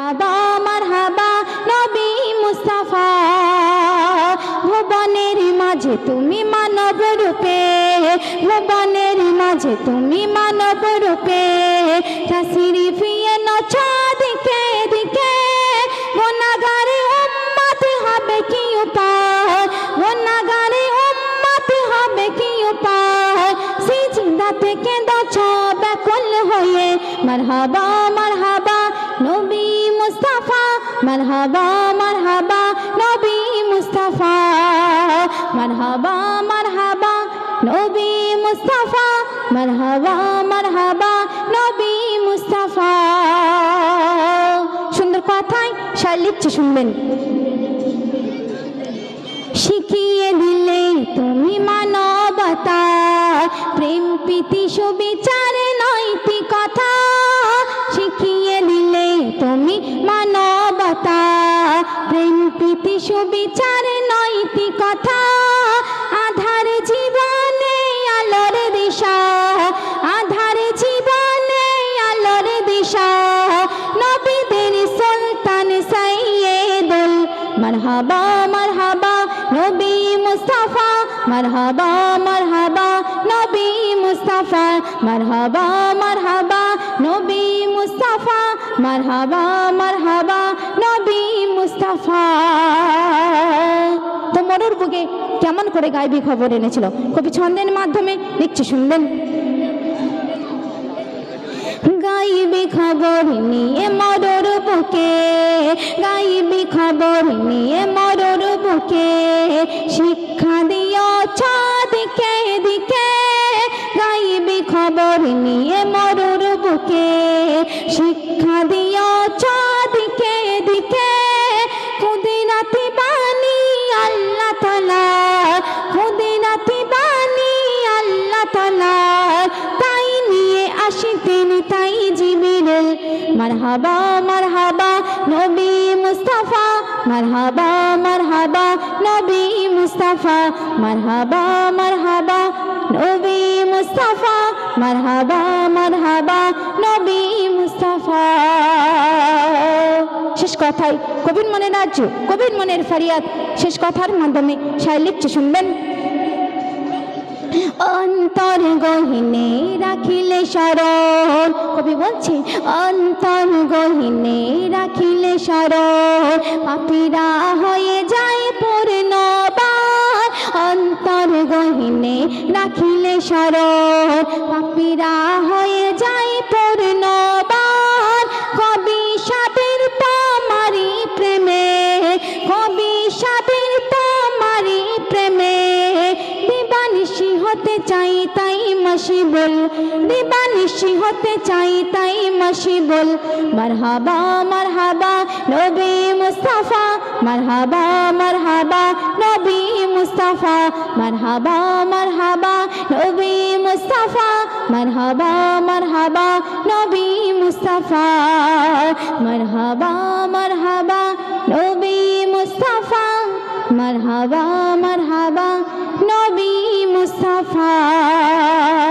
মারহাবা মারহাবা, নবী মুস্তাফা। ভুবনের মাঝে তুমি মানব রূপে, ভুবনের মাঝে তুমি মানব রূপে। কাশিরি ফিয়ে নচাদিকে দিকে গুনাগারে উম্মত হবে কি উপায়? গুনাগারে উম্মত হবে কি উপায়? সিজদা থেকে দছ ব্যাকুল হয়ে, মারহাবা মারহাবা মারহাবা মারহাবা, নবী মুস্তাফা। মারহাবা মারহাবা, নবী মুস্তাফা। মারহাবা মারহাবা, নবী মুস্তাফা। সুন্দর কথায় লিখছে, শুনবেন। শিখিয়ে দিলে তুমি মানবতা, প্রেম প্রীতি সুবিচারে নৈতিকতা প্রেম প্রীতি সুবিচারে নৈতিকতা আধার জীবনে আলোর দিশা, আধার জীবনে আলোর দিশা। নবীদের সুলতান সাইয়েদুল মারহাবা মারহাবা, নবী মুস্তাফা, মারহাবা মারহাবা, নবী মুস্তাফা, মারহাবা মারহাবা, নবী মুস্তাফা, মারহাবা মারহাবা মুস্তাফা, তো মরুর বুকে কেমন করে গাইবি খবর এনেছিল? কবি ছন্দের মাধ্যমে লিখছে শুনবেন। গাইবি খবর নিয়ে বুকে গাইবি খবর নিয়ে মরর বুকে, শিক্ষা দিও দিকে গাইবি খবর নিয়ে বুকে, শিক্ষা মারহাবা মারহাবা, নবী মুস্তাফা, মারহাবা মারহাবা, নবী মুস্তাফা, মারহাবা মারহাবা, নবী মুস্তাফা, মারহাবা মারহাবা, নবী মুস্তাফা। শেষ কথাই কবির মনের রাজ্য, কবির মনের ফারিয়াদ, শেষ কথার মাধ্যমে সায় লিখছে, শুনবেন। অন্তর গহিনে রাখিলে শরণ। কবি বলছে, অন্তর গহিনে রাখিলে শরণ। পাপিরা হয়ে যায় পূর্ণবার অন্তর গহিনে রাখিলে শরণ। পাপিরা হয়ে যায় হতে চাই তাই মাসি মশিবুল দিবানিশি হতে চাই তাই মশিবুল মারহাবা মারহাবা, নবী মুস্তাফা, মারহাবা মারহাবা, নবী মুস্তাফা। মারহাবা মারহাবা, নবী মুস্তাফা। মারহাবা মারহাবা, নবী মুস্তাফা। মারহাবা মারহাবা, নবী মুস্তাফা। মারহাবা মারহাবা, নবী মুস্তাফা।